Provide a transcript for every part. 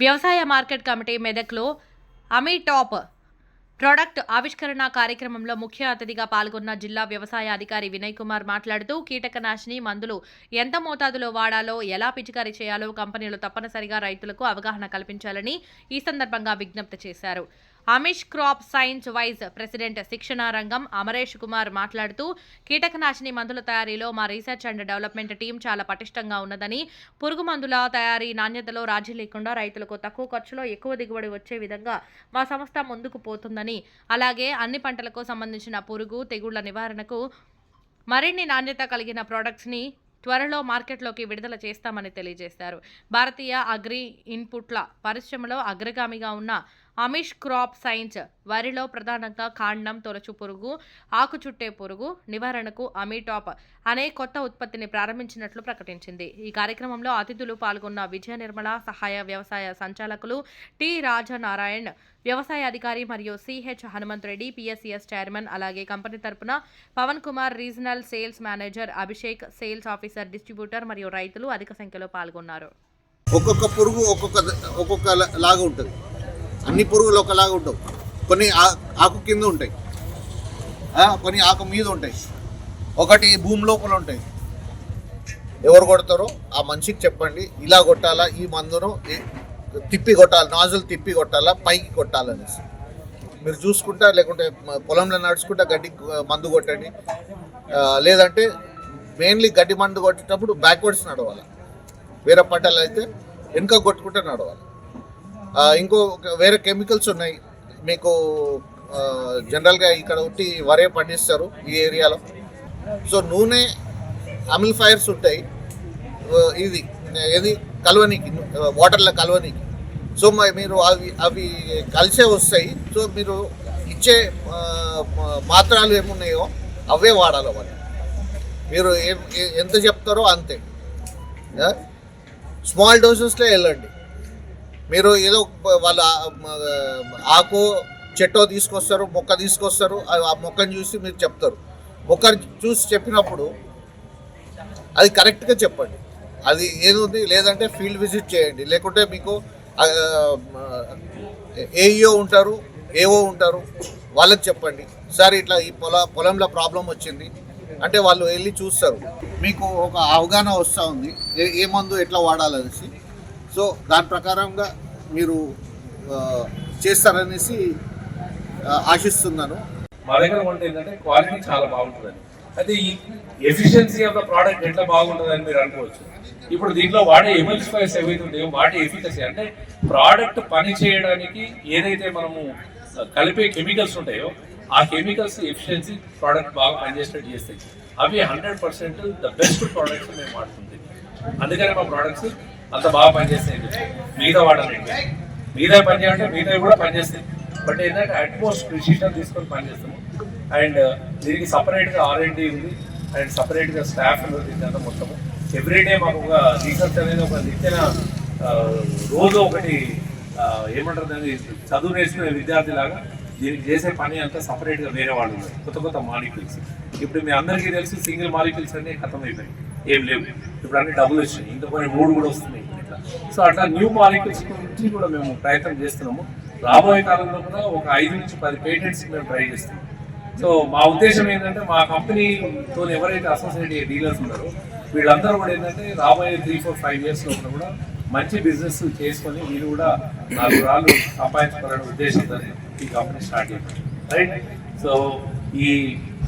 వ్యవసాయ market committee మెదక్లో అమీటాప్ product ఆవిష్కరణ కార్యక్రమంలో ముఖ్య అతిథిగా పాల్గొన్న జిల్లా వ్యవసాయ అధికారి వినయ్ కుమార్ మాట్లాడుతూ కీటకనాశిని మందులు ఎంత మోతాదులో వాడాలో ఎలా పిచికారీ చేయాలో కంపెనీలు తప్పనిసరిగా రైతులకు అవగాహన కల్పించాలని ఈ సందర్భంగా విజ్ఞప్తి చేశారు. Amish crop science vice president శిక్షణ రంగం అమరేష్ కుమార్ మాట్లాడుతూ కీటకనాశిని మందుల తయారీలో మా రీసెర్చ్ అండ్ డెవలప్మెంట్ టీం చాలా పటిష్టంగా ఉన్నదని పురుగు మందుల తయారీ నాణ్యతలో రాజీ లేకుండా రైతులకు తక్కువ ఖర్చులో ఎక్కువ దిగుబడి వచ్చే విధంగా మా సంస్థ ముందుకు పోతుందని అలాగే అన్ని పంటలకు సంబంధించిన పురుగు తెగుళ్ళ నివారణకు మరిన్ని నాణ్యత కలిగిన ప్రోడక్ట్స్ని త్వరలో మార్కెట్లోకి విడుదల చేస్తామని తెలియజేశారు. భారతీయ అగ్రి ఇన్పుట్ల పరిశ్రమలో అగ్రగామిగా ఉన్న అమిష్ క్రాప్ సైన్స్ వరిలో ప్రధానంగా కాండం తొలచు పురుగు ఆకు చుట్టే పురుగు నివారణకు అమిటాప్ అనే కొత్త ఉత్పత్తిని ప్రారంభించినట్లు ప్రకటించింది. ఈ కార్యక్రమంలో అతిథులు పాల్గొన్న విజయ నిర్మల సహాయ వ్యవసాయ సంచాలకులు టి రాజనారాయణ్ వ్యవసాయ అధికారి మరియు C H Hanumanth Reddy P S C S chairman అలాగే కంపెనీ తరపున Pavan Kumar regional sales manager Abhishek sales officer distributor మరియు రైతులు అధిక సంఖ్యలో పాల్గొన్నారు. ఒక్కొక్క పురుగు ఒక్కొక్క ఒక్కొక్క లాగా ఉంటుంది. అన్ని పురుగులు ఒకలాగా ఉండవు. కొన్ని ఆకు కింద ఉంటాయి. కొన్ని ఆకు మీద ఉంటాయి. ఒకటి భూమి లోపల ఉంటాయి. ఎవరు కొడతారో ఆ మనిషికి చెప్పండి. ఇలా కొట్టాలా ఈ మందును తిప్పి కొట్టాలి నాజులు తిప్పి కొట్టాలా పైకి కొట్టాలనేసి. మీరు చూసుకుంటా లేకుంటే పొలంలో నడుచుకుంటా గడ్డి మందు కొట్టండి. లేదంటే మెయిన్లీ గడ్డి మందు కొట్టేటప్పుడు బ్యాక్వర్డ్స్ నడవాలి. వేరే పంటలు అయితే వెనుక కొట్టుకుంటే నడవాలి. ఇంకో వేరే కెమికల్స్ ఉన్నాయి. మీకు జనరల్గా ఇక్కడ ఉట్టి వరే పండిస్తారు ఈ ఏరియాలో. సో నూనె అమిల్ ఫైర్స్ ఉంటాయి. ఇది ఏది? కలవనీకి వాటర్లో కలవనీకి. సో మరి మీరు అవి అవి కలిసే వస్తాయి. సో మీరు ఇచ్చే మాత్రాలు ఏమున్నాయో అవే వాడాలి మరి మీరు ఏం ఎంత చెప్తారో అంతే. స్మాల్ డోసెస్లో వెళ్ళండి. మీరు ఏదో వాళ్ళ ఆకు చెట్టో తీసుకొస్తారు మొక్క తీసుకొస్తారు ఆ- ఆ మొక్కను చూసి మీరు చెప్తారు. మొక్క చూసి చెప్పినప్పుడు అది కరెక్ట్గా చెప్పండి. అది ఏదుంది? లేదంటే ఫీల్డ్ విజిట్ చేయండి. లేకుంటే మీకు ఏఈఓ ఉంటారు ఏఓ ఉంటారు వాళ్ళకి చెప్పండి. సార్ ఇట్లా ఈ పొల పొలంలో ప్రాబ్లం వచ్చింది. అంటే వాళ్ళు వెళ్ళి చూస్తారు. మీకు ఒక అవగాహన వస్తూ ఉంది. ఏ మందు ఎట్లా వాడాలనేసి. సో దాని ప్రకారంగా మీరు చేస్తారనేసి ఆశిస్తున్నాను. మా దగ్గర వంట ఏంటంటే క్వాలిటీ చాలా బాగుంటుందని. అయితే ఈ ఎఫిషియన్సీ ఆఫ్ ద ప్రోడక్ట్ ఎట్లా బాగుంటుందని మీరు అనుకోవచ్చు. ఇప్పుడు దీంట్లో వాడే ఎమల్సిఫైర్స్ ఏవైతే ఉంటాయో వాటి ఎఫికసీ అంటే ప్రోడక్ట్ పని చేయడానికి ఏదైతే మనము కలిపే కెమికల్స్ ఉంటాయో ఆ కెమికల్స్ ఎఫిషియన్సీ ప్రోడక్ట్ బాగా పనిచేసినట్టు చేస్తాయి. అవి hundred percent the best products మేము వాడుతుంది. అందుకని మా ప్రోడక్ట్స్ అంత బాగా పనిచేస్తాయి మిగతా వాడాలి మిగతా పని చేయాలంటే మిగతా కూడా పనిచేస్తాయి. బట్ ఏంటంటే అట్మోస్ట్ డిసిషన్ తీసుకొని పనిచేస్తాము. అండ్ దీనికి సపరేట్గా ఆర్ఎండి ఉంది. అండ్ సపరేట్గా స్టాఫ్ ఉంది అంతా మొత్తము. ఎవ్రీడే మాకు ఒక రీసెర్చ్ అనేది ఒక నిత్యన రోజు ఒకటి ఏమంటారు అనేది చదువు నేర్చుకునే విద్యార్థిలాగా దీనికి చేసే పని అంతా సపరేట్గా వేరే వాళ్ళు ఉన్నారు. కొత్త కొత్త మాలిక్యూల్స్ ఇప్పుడు మీ అందరికీ తెలుసు సింగిల్ మాలిక్యూల్స్ అన్నీ ఖతం అయిపోయాయి. ఏం లేవు. ఇప్పుడు అన్ని డబ్బులు వచ్చినాయి ఇంకా కొన్ని మూడు కూడా వస్తున్నాయి. ఇట్లా. సో అట్లా న్యూ మాలిక్యూల్స్ గురించి కూడా మేము ప్రయత్నం చేస్తున్నాము. రాబోయే కాలంలో కూడా ఒక ఐదు నుంచి పది పేటెంట్స్ మేము ట్రై చేస్తున్నాం. సో మా ఉద్దేశం ఏంటంటే మా కంపెనీతో ఎవరైతే అసోసియేట్ డీలర్స్ ఉన్నారో వీళ్ళందరూ కూడా ఏంటంటే రాబోయే త్రీ ఫోర్ ఫైవ్ ఇయర్స్లో కూడా మంచి బిజినెస్ చేసుకొని వీళ్ళు కూడా నాలుగు రాళ్ళు సంపాదించుకోవాలనే ఉద్దేశంతో ఈ కంపెనీ స్టార్ట్ చేశారు. రైట్ సో ఈ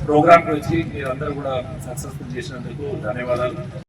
ప్రోగ్రామ్కి వచ్చి మీరందరూ కూడా సక్సెస్ఫుల్ చేసినందుకు ధన్యవాదాలు.